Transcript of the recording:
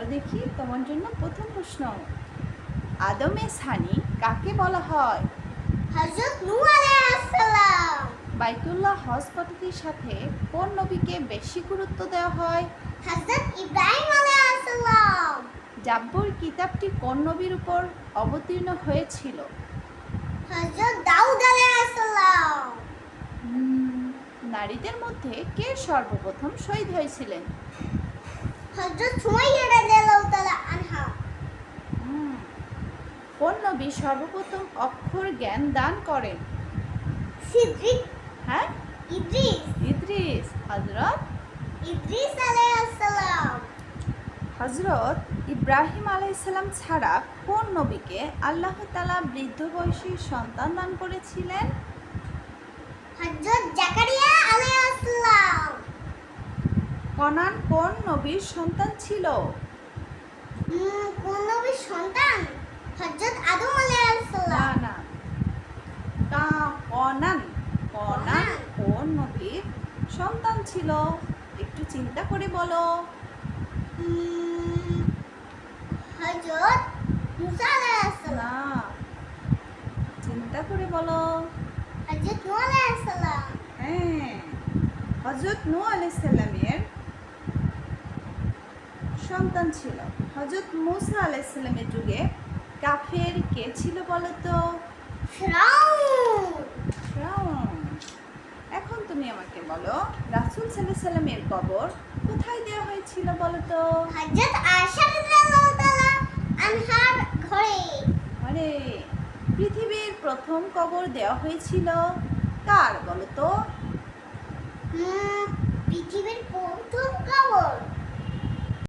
বলো দেখি তোমার জন্য প্রথম প্রশ্ন। আদমে সানি কাকে বলা হয়? হযরত নূহ আলাইহিস সালাম। বাইতুল্লাহ হজ পদ্ধতির সাথে কোন নবীকে বেশি গুরুত্ব দেওয়া হয়? হযরত ইব্রাহিম আলাইহিস সালাম। জাব্বর কিতাবটি কোন নবীর উপর অবতীর্ণ হয়েছিল? হযরত দাউদ আলাইহিস সালাম। নারীদের মধ্যে কে সর্বপ্রথম শহীদ হয়েছিলেন? হযরত সুমাইয়া রাদিয়াল্লাহু তাআলা আনহা। কোন নবী সর্বপ্রথম অক্ষর জ্ঞান দান করেন। হ্যাঁ? ইদ্রিস। ইদ্রিস। হজরত ইদ্রিস আলাইহিস সালাম হজরত ইব্রাহিম আলাইসাল্লাম ছাড়া কোন নবীকে আল্লাহ তালা বৃদ্ধ বয়সী সন্তান দান করেছিলেন? হযরত জাকারিয়া কনান কোন নবীর সন্তান ছিল? কোন নবীর সন্তান? হযরত আদম আলাইহিস না না। কনান কনান কোন নবীর সন্তান ছিল? একটু চিন্তা করে বলো। হযরত মুসা আলাইহিস সালাম। না চিন্তা করে বলো। হযরত নূহ আলাইহিস সালাম। হ্যাঁ হজরত নূ আলাইসাল্লামের সন্তান ছিল। হজরত মুসা আলাইসাল্লামের যুগে কাফের কে ছিল বলো তো ফিরাউন। এখন তুমি আমাকে বলো রাসুল সাল্লাহ সাল্লামের কবর কোথায় দেওয়া হয়েছিল বলো তো হযরত আয়েশা রাদিয়াল্লাহু তাআলা আনহার ঘরে। আরে পৃথিবীর প্রথম কবর দেওয়া হয়েছিল কার বলো তো